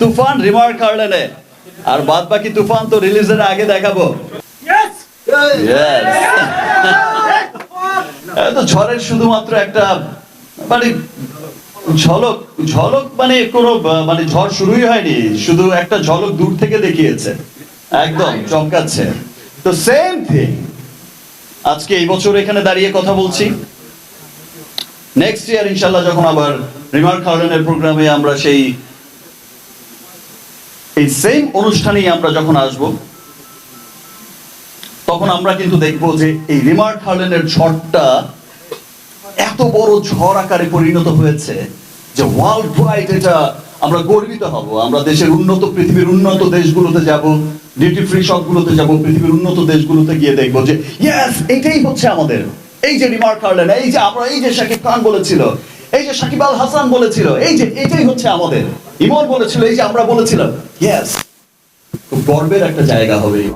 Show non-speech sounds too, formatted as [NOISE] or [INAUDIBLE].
তুফান remark হার্লেনে আর বাদ বাকি তুফান তো রিলিজের আগে দেখাবো। [LAUGHS] তো ঝড়ের শুধুমাত্র একটা মানে ঝলক ঝলক মানে কোনো মানে ঝড় শুরুই হয়নি শুধু একটা ঝলক দূর থেকে দেখিয়েছে। একদম চমকাচ্ছে। তো সেম থিং আজকে এই বছর এখানে দাঁড়িয়ে কথা বলছি। নেক্সট ইয়ার ইনশাল্লাহ যখন আবার রিমার্ক হার্লেনের প্রোগ্রামে আমরা সেই এই সেম অনুষ্ঠানেই আমরা যখন আসব, তখন আমরা কিন্তু দেখব যে এই রিমার্ক হার্লেনের ঝড়টা এত বড় ঝড় আকারে পরিণত হয়েছে যে ওয়ার্ল্ড ওয়াইড এটা আমরা গর্বিত হব। আমরা দেশের উন্নত, পৃথিবীর উন্নত দেশগুলোতে যাব ডিউটি ফ্রি শপগুলোতে যাব, পৃথিবীর উন্নত দেশগুলোতে গিয়ে দেখব যে ইয়েস এটাই হচ্ছে আমাদের। এই যে রিমার্ক হার্লেন এই যে আমরা, এই যে শাকিব খান বলেছিল এই যে সাকিব আল হাসান বলেছিল, এই যে এটাই হচ্ছে আমাদের। ইমন বলেছিল, এই যে আমরা বলেছিলাম ইয়েস খুব গর্বের একটা জায়গা হবে